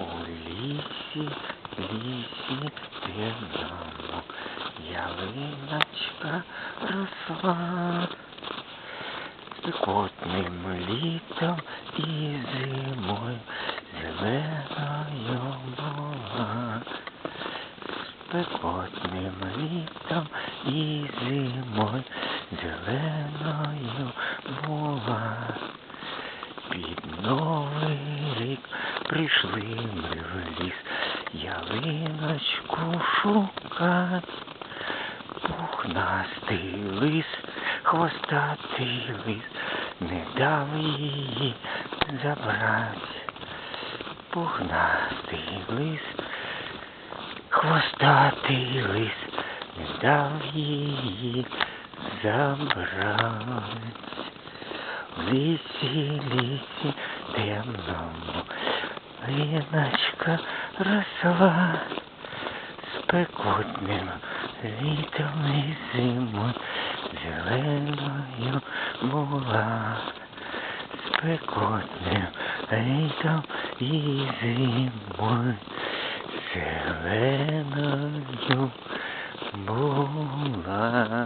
У лісі, лісі темному ялиночка росла. Спекотним літом і зимою зеленою була. Спекотним літом і зимою зеленою була. Прийшли ми в ліс ялиночку шукать. Пухнастий лис, хвостатий лис, не дав її забрать. Пухнастий лис, хвостатий лис, не дав її забрать. В лісі, лісі темному Ліночка росла спекотним літом і зимою зеленою була. Спекотним літом і зимою зеленою була.